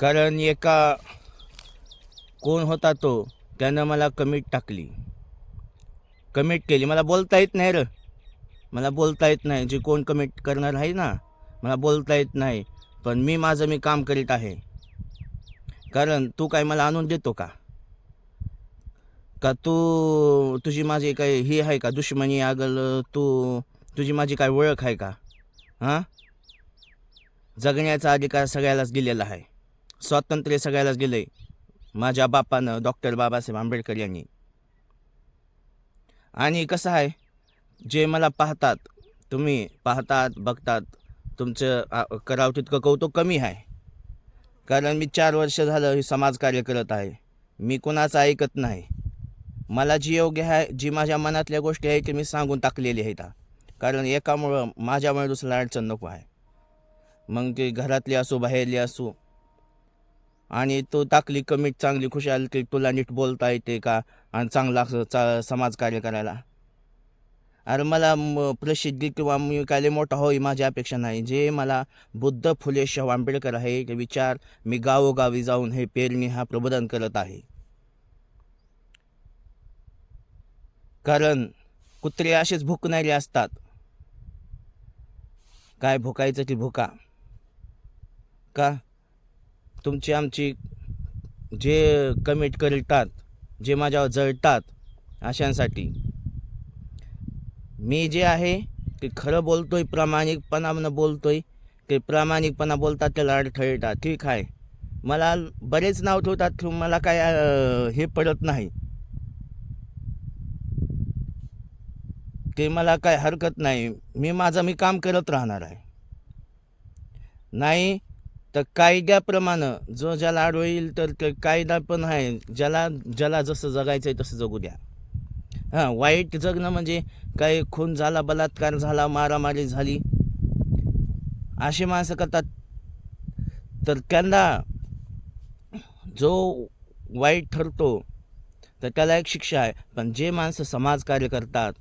कारण एका कोण होता तो त्यानं मला कमीट टाकली. कमिट केली. मला बोलता येत नाही र. मला बोलता येत नाही. जे कोण कमिट करणार आहे ना मला बोलता येत नाही. पण मी माझं मी काम करीत आहे. कारण तू काय मला आणून देतो का? का तू तुझी माझी काय ही आहे का? दुश्मनी आगल तू तुझी माझी काय ओळख आहे का? हां? जगण्याचा अधिकार सगळ्यालाच गेलेला आहे. स्वातंत्र्य सगळ्यालाच गेलं आहे माझ्या बापानं डॉक्टर बाबासाहेब आंबेडकर यांनी. आणि कसं आहे जे मला पाहतात तुम्ही पाहतात बघतात तुमचं कराव करावं तितकं कौतुक कमी आहे. कारण मी चार वर्ष झालं हे समाजकार्य करत आहे. मी कोणाचं ऐकत नाही. मला जी योग्य आहे जी माझ्या मनातल्या गोष्टी आहे ती मी सांगून टाकलेली आहेत. कारण एकामुळं माझ्यामुळे दुसऱ्याला अडचण नको आहे. मग ते घरातली असो बाहेरली असो आणि तो टाकली कमीट चांगली खुशाल की तुला नीट बोलता येते का? आणि चांगला असं चा समाजकार्य करायला. अरे मला प्रसिद्धी किंवा मी काय मोठा होई माझी अपेक्षा नाही. जे मला बुद्ध फुले शाहू आंबेडकर आहे विचार मी गावोगावी जाऊन हे पेरणी हा प्रबोधन करत आहे. कारण कुत्रे असेच भुकणारे असतात. काय भुकायचं ती भुका? का? तुमची आमची जे कमिट करतात जे माझ्यावर जळतात अशांसाठी. मी जे आहे ते खरं बोलतोय प्रामाणिकपणानं बोलतोय. ते प्रामाणिकपणा बोलतात त्याला अडथळतात ठीक आहे. मला बरेच नाव ठेवतात मला काय हे पडत नाही. ते मला काय हरकत नाही. मी माझं मी काम करत राहणार आहे. नाही तर कायद्याप्रमाणे जो ज्याला आड होईल तर ते कायदा पण आहे. ज्याला ज्याला जसं जगायचं आहे तसं जगू द्या. हां वाईट जगणं म्हणजे काही खून झाला बलात्कार झाला मारामारी झाली. असे माणसं करतात. तर त्यांना जो वाईट ठरतो तर त्याला एक शिक्षा आहे. पण जे माणसं समाजकार्य करतात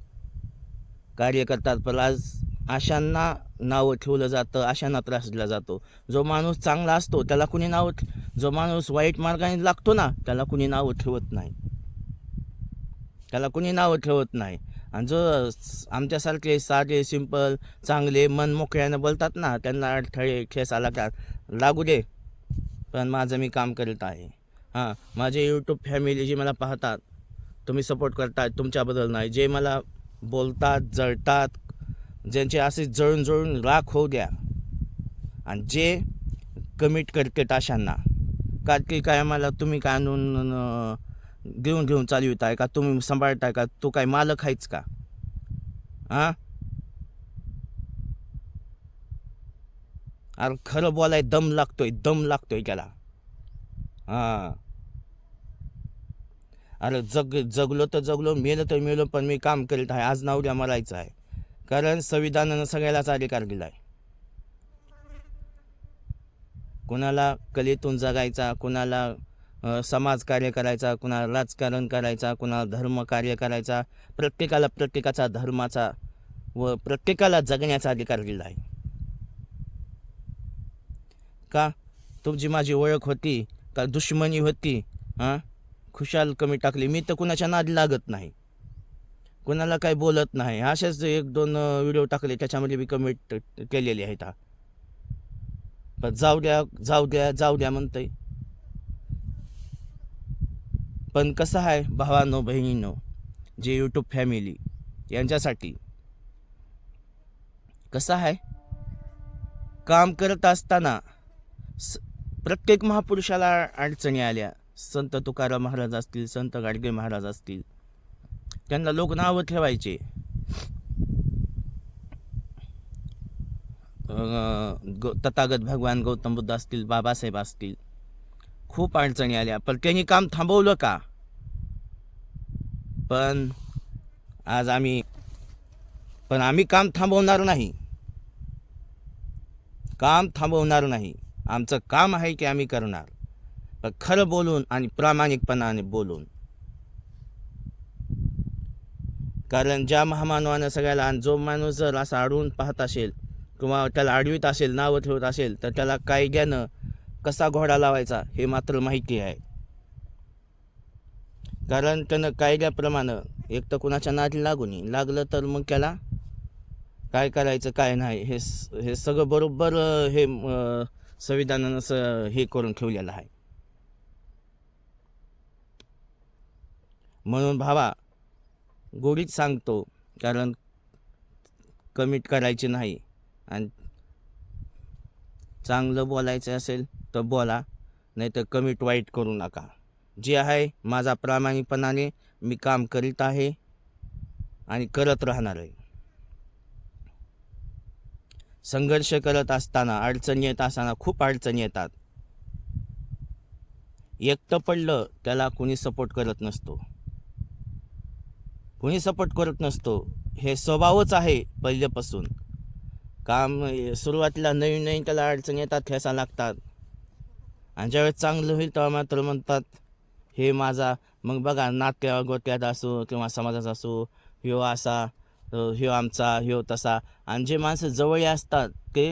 कार्य करतात पण आज अशांना नावं ठेवलं जातं अशांना त्रास दिला जातो. जो माणूस चांगला असतो त्याला कुणी नाव जो माणूस वाईट मार्गाने लागतो ना त्याला कुणी नावं ठेवत नाही. त्याला कुणी नावं ठेवत नाही. आणि जो आमच्यासारखे साधे सिंपल चांगले मन मोकळ्यानं बोलतात ना त्यांना अडथळे ठेस आला का लागू दे. पण माझं मी काम करत आहे. हां माझे यूट्यूब फॅमिली जी मला पाहतात तुम्ही सपोर्ट करतात तुमच्याबद्दल नाही. जे मला बोलतात जळतात ज्यांचे असे जळून जळून राख होऊ द्या. आणि जे कमिट करते अशांना. का की काय मला तुम्ही काय आणून घेऊन घेऊन चालविताय का? तुम्ही सांभाळताय का? तू काय मालक आहेच का? हां अरे खरं बोलाय दम लागतोय दम लागतोय त्याला. हां. अरे जग जगलो तर जगलो मेलं तर मेलो पण मी काम करीत आहे. आज नाव द्या मरायचं आहे. कारण संविधानानं सगळ्यालाच अधिकार दिला आहे कुणाला कलेतून जगायचा कुणाला समाजकार्य करायचा कुणाला राजकारण करायचा कुणाला धर्मकार्य करायचा प्रत्येकाला प्रत्येकाचा धर्माचा व प्रत्येकाला जगण्याचा अधिकार दिला आहे का? तुमची माझी ओळख होती का दुश्मनी होती हां खुशाल कमी टाकली. मी तर कुणाच्या नादी लागत नाही. कोणाला काही बोलत नाही. असेच एक दोन व्हिडिओ टाकले त्याच्यामध्ये मी कमेंट केलेली आहेत. हा पण जाऊ द्या जाऊ द्या जाऊ द्या म्हणतंय. पण कसं आहे भावानो बहिणीनो जे यूट्यूब फॅमिली यांच्यासाठी कसं आहे काम करत असताना स प्रत्येक महापुरुषाला अडचणी आल्या. संत तुकाराम महाराज असतील संत गाडगे महाराज असतील त्यांना लोक नावं ठेवायचे. गौ तथागत भगवान गौतम बुद्ध असतील बाबासाहेब असतील खूप अडचणी आल्या पण त्यांनी काम थांबवलं का? पण आज आम्ही पण आम्ही काम थांबवणार नाही. काम थांबवणार नाही. आमचं काम आहे की आम्ही करणार. पण खरं बोलून आणि प्रामाणिकपणाने बोलून. कारण ज्या महामानवानं सगळ्याला आणि जो माणूस जर असा अडवून पाहत असेल किंवा त्याला अडवीत असेल नावं ठेवत असेल तर त्याला कायद्यानं कसा घोडा लावायचा हे मात्र माहिती आहे. कारण त्यानं कायद्याप्रमाणे एक तर कुणाच्या नादी लागू नये. लागलं तर मग त्याला काय करायचं काय नाही हे हे सगळं बरोबर हे संविधानानं स हे करून ठेवलेलं आहे. म्हणून भावा गोडीत सांगतो कारण कमिट करायची नाही. आणि चांगलं बोलायचं असेल तर बोला नाही तर कमिट वाईट करू नका. जे आहे माझा प्रामाणिकपणाने मी काम करीत आहे आणि करत राहणार आहे. संघर्ष करत असताना अडचणी येत असताना खूप अडचणी येतात. एकटं पडलं त्याला कोणी सपोर्ट करत नसतो. कोणी सपोर्ट करत नसतो. हे स्वभावच आहे पहिल्यापासून. काम सुरुवातीला नवीन नवीन त्याला अडचणी येतात ठेसा लागतात. आणि ज्यावेळेस चांगलं होईल तेव्हा मात्र म्हणतात हे माझा मग बघा नात्या गोत्यात असो किंवा समाजात असो ह्यो असा ह्यो आमचा ह्यो तसा. आणि जे माणसं जवळ असतात ते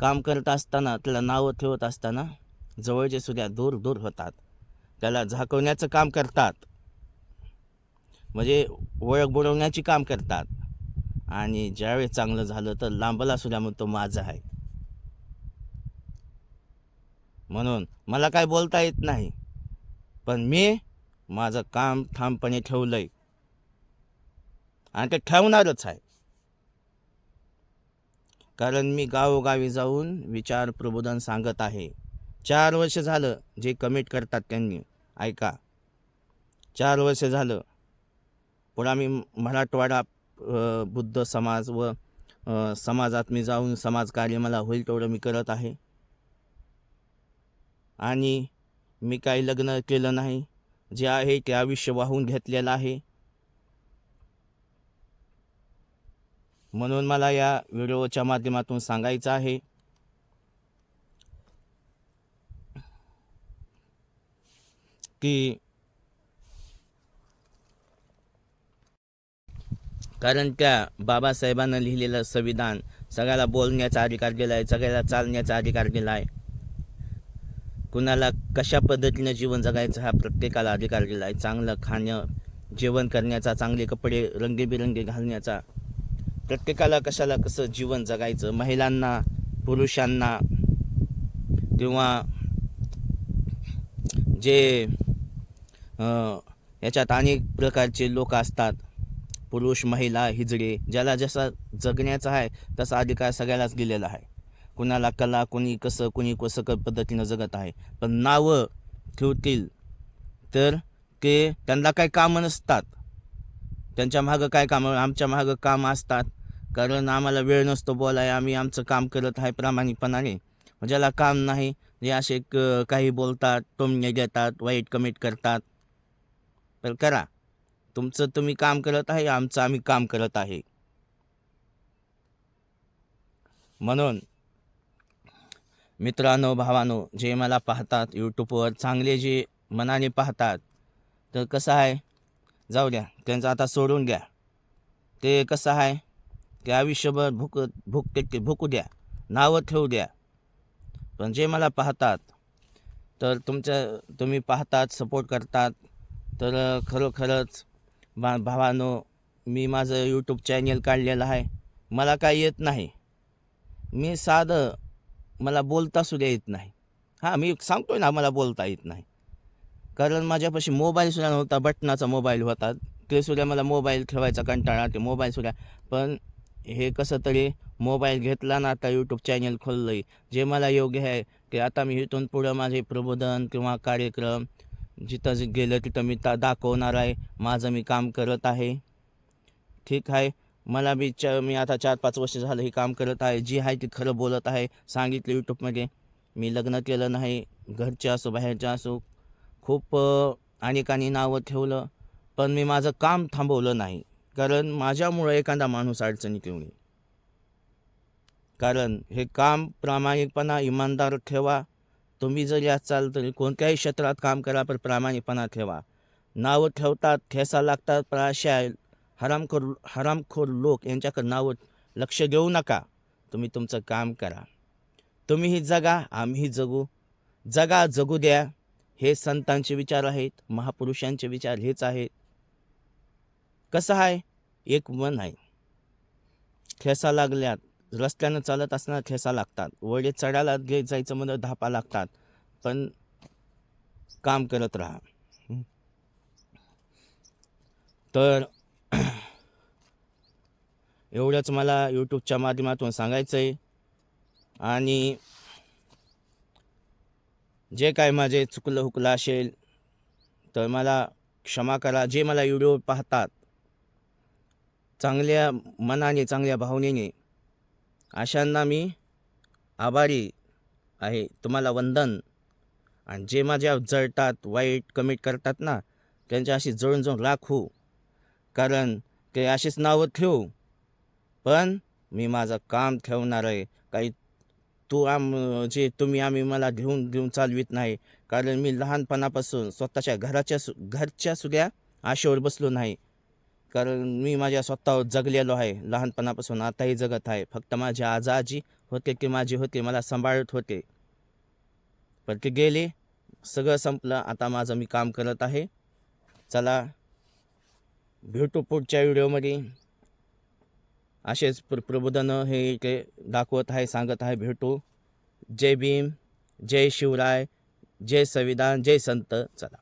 काम करत असताना त्याला नावं ठेवत असताना जवळचे सुद्धा दूर दूर होतात. त्याला झाकवण्याचं काम करतात. म्हणजे ओळख बुडवण्याची काम करतात. आणि ज्यावेळेस चांगलं झालं तर लांबला सुद्धा मग तो माझा आहे. म्हणून मला काय बोलता येत नाही. पण मी माझं काम ठामपणे ठेवलंय. आणि ते ठेवणारच आहे. कारण मी गावोगावी जाऊन विचार प्रबोधन सांगत आहे. चार वर्ष झालं जे कमिट करतात त्यांनी. ऐका. चार वर्ष झालं. पण आम्ही मराठवाडा बुद्ध समाज व समाजात मी जाऊन समाजकार्य मला होईल तेवढं मी करत आहे. आणि मी काही लग्न केलं नाही जे आहे ते आयुष्य वाहून घेतलेलं आहे. म्हणून मला या व्हिडिओच्या माध्यमातून सांगायचं आहे की कारण त्या बाबासाहेबांना लिहिलेलं संविधान सगळ्याला बोलण्याचा अधिकार दिला आहे सगळ्याला चालण्याचा अधिकार दिला आहे कुणाला कशा पद्धतीनं जीवन जगायचं हा प्रत्येकाला अधिकार दिला आहे चांगलं खाणं जेवण करण्याचा चांगले कपडे रंगीबिरंगी घालण्याचा. प्रत्येकाला कशाला कसं जीवन जगायचं? महिलांना पुरुषांना किंवा जे याच्यात अनेक प्रकारचे लोक असतात. पुरुष महिला हिजडे ज्याला जसा जगण्याचा आहे तसा अधिकार सगळ्यालाच दिलेला आहे. कुणाला कला कोणी कसं कोणी कसं क पद्धतीनं जगत आहे पण नावं ठेवतील तर ते त्यांना काय कामं नसतात. त्यांच्या मागं काय कामं आमच्या मागं काम असतात. कारण आम्हाला वेळ नसतो बोलाय आम्ही आमचं काम करत आहे प्रामाणिकपणाने. ज्याला काम नाही जे असे क- काही बोलतात टोमणे देतात वाईट कमेंट करतात. तर करा. तुमचं तुम्ही काम करत आहे आमचं आम्ही काम करत आहे. म्हणून मित्रांनो भावानो जे मला पाहतात यूट्यूबवर चांगले जे मनाने पाहतात तर कसं आहे? जाऊ द्या त्यांचं आता सोडून द्या ते कसं आहे? ते आयुष्यभर भूक भूक ते भुकू द्या नावं ठेवू द्या. पण जे मला पाहतात तर तुमच्या तुम्ही पाहतात सपोर्ट करतात तर खरोखरच बा भावानो मी माझं यूट्यूब चॅनल काढलेलं आहे. मला काय येत नाही. मी साधं मला बोलता सुद्धा येत नाही. हां मी सांगतोय ना मला बोलता येत नाही. कारण माझ्यापाशी मोबाईलसुद्धा नव्हता बटनाचा मोबाईल होता. ते सुद्धा मला मोबाईल ठेवायचा कंटाळा ते मोबाईलसुद्धा पण हे कसं तरी मोबाईल घेतला ना आता यूट्यूब चॅनल खोललं आहे जे मला योग्य आहे ते आता मी इथून पुढं माझे प्रबोधन किंवा कार्यक्रम जिथं गेलं तिथं मी ता दाखवणार आहे. माझं मी काम करत आहे. ठीक आहे? मला बी च मी आता चार पाच वर्ष झालं हे काम करत आहे. जी आहे ती खरं बोलत आहे. सांगितलं यूट्यूबमध्ये. मी लग्न केलं नाही. घरचे असो बाहेरचे असो. खूप अनेकांनी नावं ठेवलं. पण मी माझं काम थांबवलं नाही. कारण माझ्यामुळं एखादा माणूस अडचणीत येऊ नये कारण हे काम प्रामाणिकपणा इमानदार ठेवा. तुम्ही जरी असाल तरी कोणत्याही क्षेत्रात काम करा पण प्रामाणिकपणा ठेवा. नावं ठेवतात ठेसा लागतात पण अशा हरामखोर हरामखोर लोक यांच्याकडे नावं लक्ष देऊ नका. तुम्ही तुमचं काम करा. तुम्हीही जगा आम्हीही जगू. जगा जगू द्या. हे संतांचे विचार आहेत महापुरुषांचे विचार हेच आहेत. कसं आहे? एक मन आहे. ठेसा लागल्यात रस्त्यानं चालत असताना ठेसा लागतात. वडे चढायला घेत जायचं म्हणून धापा लागतात. पण काम करत राहा. तर एवढंच मला यूट्यूबच्या माध्यमातून सांगायचं आहे आणि जे काय माझे चुकलं हुकलं असेल तर मला क्षमा करा. जे मला व्हिडिओ पाहतात चांगल्या मनाने चांगल्या भावनेने अशांना मी आभारी आहे. तुम्हाला वंदन. आणि जे माझ्या जळतात वाईट कमेंट करतात ना त्यांच्या अशी जळून जळून राखू. कारण ते अशीच नावं ठेवू. पण मी माझं काम ठेवणार आहे. काही तू आम जे तुम्ही आम्ही मला घेऊन घेऊन चालवित नाही. कारण मी लहानपणापासून स्वतःच्या घराच्या सु घरच्या सुद्धा आशेवर बसलो नाही. कारण मी माझ्या स्वतःवर जगलेलो आहे. लहानपणापासून आताही जगत आहे. फक्त माझे आजा आजी होते की माझे होते मला सांभाळत होते. पण ते गेले सगळं संपलं. आता माझं मी काम करत आहे. चला भेटू पुढच्या व्हिडिओमध्ये. असेच प्र प्रबोधनं हे ते दाखवत आहे सांगत आहे. भेटू. जय भीम जय शिवराय जय संविधान जय संत. चला.